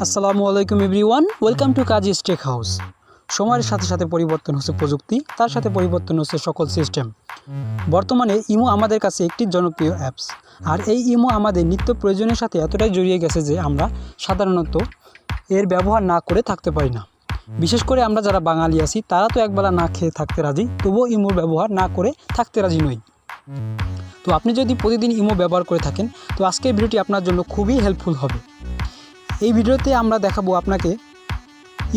আসসালামু আলাইকুম everyone, welcome to Kazi steak house. সময়ের সাথে সাথে পরিবর্তন হচ্ছে প্রযুক্তি, তার সাথে পরিবর্তন হচ্ছে সকল সিস্টেম। বর্তমানে ইমো আমাদের কাছে একটি জনপ্রিয় অ্যাপস। আর এই ইমো আমাদের নিত্য প্রয়োজনের সাথে এতটাই জড়িয়ে গেছে যে আমরা সাধারণত এর ব্যবহার না করে থাকতে পারি না। বিশেষ করে আমরা যারা বাঙালি আছি, তারা তো একবেলা না খেয়ে থাকতে রাজি, তবুও ইমোর ব্যবহার না করে থাকতে রাজি নই। তো আপনি যদি প্রতিদিন ইমো ব্যবহার করে থাকেন, তো আজকের ভিডিওটি আপনার জন্য খুবই হেল্পফুল হবে। এই ভিডিওতে আমরা দেখাবো আপনাকে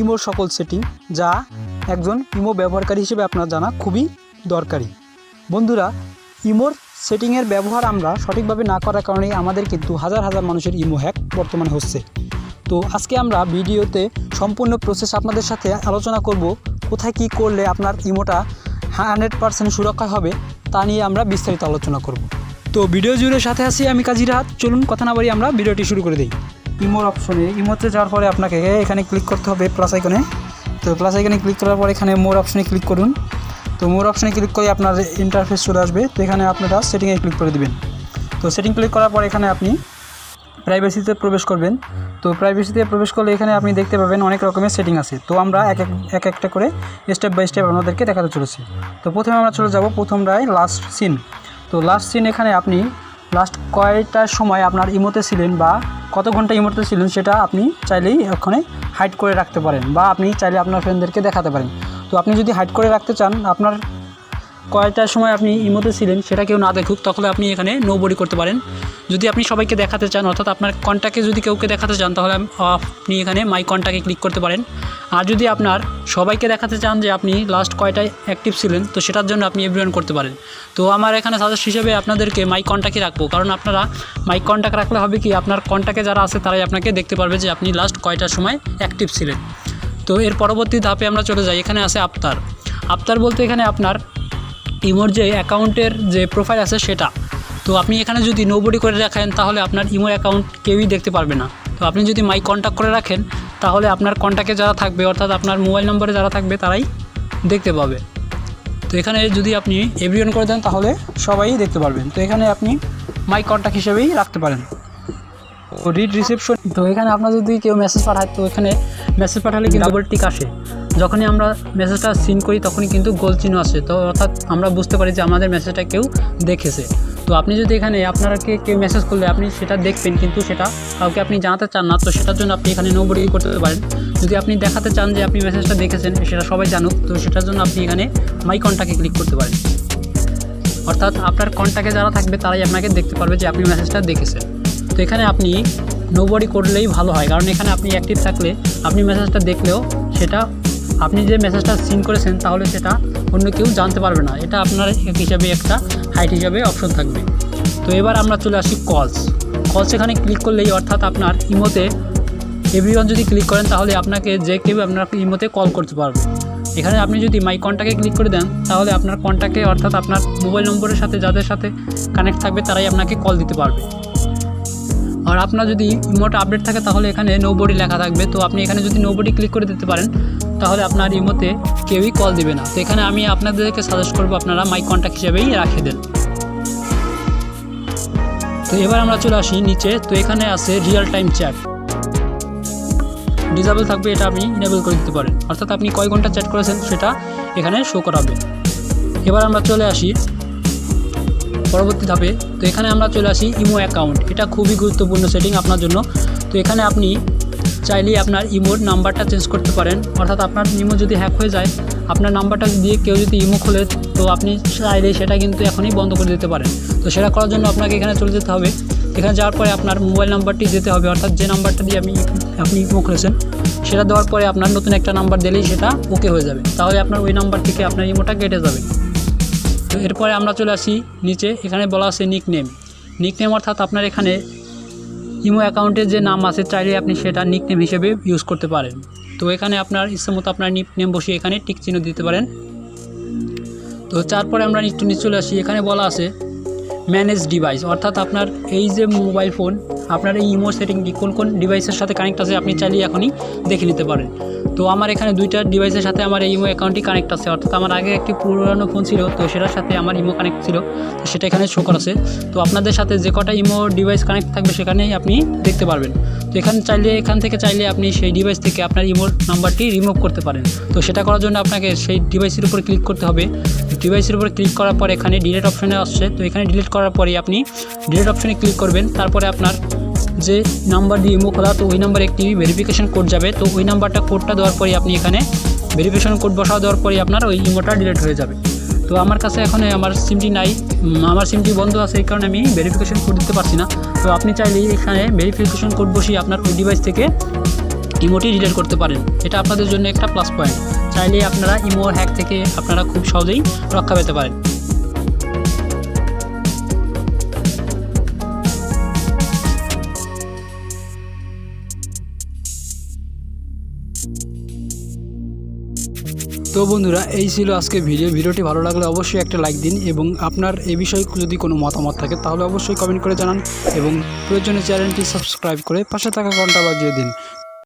ইমোর সকল সেটিং যা একজন ইমো ব্যবহারকারী হিসেবে আপনার জানা খুবই দরকারি। বন্ধুরা, ইমোর সেটিংয়ের ব্যবহার আমরা সঠিকভাবে না করার কারণে আমাদের কিন্তু হাজার হাজার মানুষের ইমো হ্যাক বর্তমানে হচ্ছে। তো আজকে আমরা ভিডিওতে সম্পূর্ণ প্রসেস আপনাদের সাথে আলোচনা করব কোথায় কি করলে আপনার ইমোটা হান্ড্রেড পারসেন্ট সুরক্ষা হবে তা নিয়ে আমরা বিস্তারিত আলোচনা করব। তো ভিডিও জুড়ে সাথে আছি আমি কাজী রাহাত চলুন কথা না বাড়ি আমরা ভিডিওটি শুরু করে দিই। ইমোর অপশনে, ইমোতে যাওয়ার পরে আপনাকে এখানে ক্লিক করতে হবে প্লাস আইকনে তো প্লাস আইকনে ক্লিক করার পর এখানে মোর অপশনে ক্লিক করুন। তো মোর অপশনে ক্লিক করে আপনার ইন্টারফেস চলে আসবে। তো এখানে আপনারা সেটিংয়ে ক্লিক করে দিবেন। তো সেটিং ক্লিক করার পর এখানে আপনি প্রাইভেসিতে প্রবেশ করবেন। তো প্রাইভেসিতে প্রবেশ করলে এখানে আপনি দেখতে পাবেন অনেক রকমের সেটিং আছে। তো আমরা এক এক এক একটা করে স্টেপ বাই স্টেপ আপনাদেরকে দেখাতে চলেছি। তো প্রথমে আমরা চলে যাব প্রথম রায় লাস্ট সিন তো লাস্ট সিন এখানে আপনি লাস্ট কয়টার সময় আপনার ইমোতে ছিলেন বা কত ঘণ্টা ইমোতে ছিলেন সেটা আপনি চাইলেই ওখানে হাইড করে রাখতে পারেন বা আপনি চাইলে আপনার ফ্রেন্ডদেরকে দেখাতে পারেন। তো আপনি যদি হাইড করে রাখতে চান, আপনার কয়টার সময় আপনি ইমোতে ছিলেন সেটা কেউ না দেখুক তখন আপনি এখানে নো বডি করতে পারেন। যদি আপনি সবাইকে দেখাতে চান, অর্থাৎ আপনার কন্ট্যাক্টে যদি কেউকে দেখাতে চান, তাহলে আপনি এখানে মাই কন্ট্যাক্টে ক্লিক করতে পারেন। আর যদি আপনার সবাইকে দেখাতে চান যে আপনি লাস্ট কয়টায় অ্যাক্টিভ ছিলেন, তো সেটার জন্য আপনি এভরিওয়ান করতে পারেন। তো আমার এখানে সাজেস্ট হিসেবে আপনাদেরকে মাই কন্ট্যাক্টে রাখব, কারণ আপনারা মাই কন্ট্যাক্ট রাখলে হবে কি, আপনার কন্ট্যাক্টে যারা আছে তারাই আপনাকে দেখতে পারবে যে আপনি লাস্ট কয়টার সময় অ্যাক্টিভ ছিলেন। তো এর পরবর্তী ধাপে আমরা চলে যাই, এখানে আছে আফতার। আফতার বলতে এখানে আপনার ইমোর যে অ্যাকাউন্টের যে প্রোফাইল আছে সেটা। তো আপনি এখানে যদি নোবডি করে রাখেন, তাহলে আপনার ইমোর অ্যাকাউন্ট কেউই দেখতে পারবে না। তো আপনি যদি মাই কন্ট্যাক্ট করে রাখেন, তাহলে আপনার কন্ট্যাক্টে যারা থাকবে, অর্থাৎ আপনার মোবাইল নম্বরে যারা থাকবে, তারাই দেখতে পাবে। তো এখানে যদি আপনি এভরিওন করে দেন, তাহলে সবাই দেখতে পারবেন। তো এখানে আপনি মাই কন্ট্যাক্ট হিসেবেই রাখতে পারেন। তো রিড রিসেপশন তো এখানে আপনার যদি কেউ মেসেজ পাঠায়, তো এখানে মেসেজ পাঠালে কিন্তু ডাবল টিক আসে। যখনই আমরা মেসেজটা সিন করি, তখনই কিন্তু গোল চিহ্ন আসে। তো অর্থাৎ আমরা বুঝতে পারি যে আমাদের মেসেজটা কেউ দেখেছে। তো আপনি যদি এখানে আপনাকে কেউ মেসেজ করলে, আপনি সেটা দেখবেন, কিন্তু সেটা কাউকে আপনি জানাতে চান না, তো সেটার জন্য আপনি এখানে নোবডি করতে পারেন। যদি আপনি দেখাতে চান যে আপনি মেসেজটা দেখেছেন, সেটা সবাই জানুক, তো সেটার জন্য আপনি এখানে মাই কন্ট্যাক্টে ক্লিক করতে পারেন। অর্থাৎ আপনার কন্ট্যাক্টে যারা থাকবে, তারাই আপনাকে দেখতে পারবে যে আপনি মেসেজটা দেখেছেন। তো এখানে আপনি নোবডি করলেই ভালো হয়, কারণ এখানে আপনি অ্যাক্টিভ থাকলে, আপনি মেসেজটা দেখলেও সেটা আপনি যে মেসেজটা সিন করেছেন, তাহলে সেটা অন্য কেউ জানতে পারবে না। এটা আপনার হিসাবে একটা হাইট হিসাবে অপশন থাকবে। তো এবার আমরা চলে আসি কলস কলস এখানে ক্লিক করলেই অর্থাৎ আপনার ইমোতে এভরিওয়ান যদি ক্লিক করেন, তাহলে আপনাকে যে কেউ আপনার ইমোতে কল করতে পারবে। এখানে আপনি যদি মাই কন্ট্যাক্টে ক্লিক করে দেন, তাহলে আপনার কন্ট্যাক্টে অর্থাৎ আপনার মোবাইল নম্বরের সাথে, যাদের সাথে কানেক্ট থাকবে, তারাই আপনাকে কল দিতে পারবে। আর আপনার যদি ইমোটা আপডেট থাকে, তাহলে এখানে নো বডি লেখা থাকবে। তো আপনি এখানে যদি নো বডি ক্লিক করে দিতে পারেন, তাহলে আপনার ইমোতে কেউই কল দিবে না। তো এখানে আমি আপনাদেরকে সাজেস্ট করব, আপনারা মাই কন্ট্যাক্ট হিসেবেই রাখে দেন। তো এবার আমরা চলে আসি নিচে। তো এখানে আছে রিয়েল টাইম চ্যাট ডিজাবল থাকবে, এটা আপনি ইনেবল করে দিতে পারেন। অর্থাৎ আপনি কয় ঘণ্টা চ্যাট করেছেন, সেটা এখানে শো করাবে। এবার আমরা চলে আসি পরবর্তী ধাপে, তো এখানে আমরা চলে আসি ইমো অ্যাকাউন্ট এটা খুবই গুরুত্বপূর্ণ সেটিং আপনার জন্য। তো এখানে আপনি চাইলেই আপনার ইমোর নাম্বারটা চেঞ্জ করতে পারেন। অর্থাৎ আপনার ইমো যদি হ্যাক হয়ে যায়, আপনার নাম্বারটা দিয়ে কেউ যদি ইমো খোলে, তো আপনি চাইলে সেটা কিন্তু এখনই বন্ধ করে দিতে পারেন। তো সেটা করার জন্য আপনাকে এখানে চলে যেতে হবে। এখানে যাওয়ার পরে আপনার মোবাইল নাম্বারটি যেতে হবে। অর্থাৎ যে নাম্বারটা দিয়ে আপনি আপনি ইমো খুলেছেন, সেটা দেওয়ার পরে আপনার নতুন একটা নাম্বার দিলেই সেটা ওকে হয়ে যাবে। তাহলে আপনার ওই নাম্বার থেকে আপনার ইমোটা কেটে যাবে। তো এরপরে আমরা চলে আসি নিচে। এখানে বলা আছে নিক নেম নিক নেম অর্থাৎ আপনার এখানে ইমো অ্যাকাউন্টের যে নাম আছে, চাইলে আপনি সেটা নিক নেম হিসেবে ইউজ করতে পারেন। তো এখানে আপনার ইচ্ছে মতো আপনার নিক নেম বসিয়ে এখানে টিক চিহ্ন দিতে পারেন। তো তারপরে আমরা নিচে চলে আসি। এখানে বলা আছে ম্যানেজ ডিভাইস অর্থাৎ আপনার এই যে মোবাইল ফোন আপনার এই ইমো সেটিংটি কোন কোন ডিভাইসের সাথে কানেক্ট আছে আপনি চাইলে এখনই দেখে নিতে পারেন। তো আমার এখানে দুইটা ডিভাইসের সাথে আমার ইমো অ্যাকাউন্টটি কানেক্ট আছে, অর্থাৎ আমার আগে একটি পুরনো ফোন ছিল, তো সেটার সাথে আমার ইমো কানেক্ট ছিল, তো সেটা এখানে শো করেছে তো আপনাদের সাথে যে কটা ইমো ডিভাইস কানেক্ট থাকবে সেখানেই আপনি দেখতে পারবেন। তো এখানে চাইলে, এখান থেকে চাইলে আপনি সেই ডিভাইস থেকে আপনার ইমোর নাম্বারটি রিমুভ করতে পারেন। তো সেটা করার জন্য আপনাকে সেই ডিভাইসের উপর ক্লিক করতে হবে। ডিভাইসের উপর ক্লিক করার পর এখানে ডিলিট অপশানে আসছে। তো এখানে ডিলিট করার পরে আপনি ডিলিট অপশানে ক্লিক করবেন। তারপরে আপনার যে নাম্বার দিয়ে ইমো খোলা, তো ওই নাম্বারে একটি ভেরিফিকেশন কোড যাবে। তো ওই নাম্বারটা কোডটা দেওয়ার পরে আপনি এখানে ভেরিফিকেশন কোড বসা দেওয়ার পরে আপনার ওই ইমোটা ডিলিট হয়ে যাবে। তো আমার কাছে এখন আমার সিমটি নাই। আমার সিমটি বন্ধ আছে, এই কারণে আমি ভেরিফিকেশন কোড দিতে পারছি না। তো আপনি চাইলে এখানে ভেরিফিকেশন কোড বসিয়ে আপনার ওই ডিভাইস থেকে ইমোটি ডিলেট করতে পারেন। এটা আপনাদের জন্য একটা প্লাস পয়েন্ট চাইলে আপনারা ইমোর হ্যাক থেকে আপনারা খুব সহজেই রক্ষা পেতে পারেন। তো বন্ধুরা, এই ছিল আজকে ভিডিও। ভিডিওটি ভালো লাগলে অবশ্যই একটা লাইক দিন এবং আপনার এ বিষয়ে যদি কোনো মতামত থাকে তাহলে অবশ্যই কমেন্ট করে জানান এবং প্রয়োজনে চ্যানেলটি সাবস্ক্রাইব করে পাশে থাকা ঘণ্টা বাজিয়ে দিন।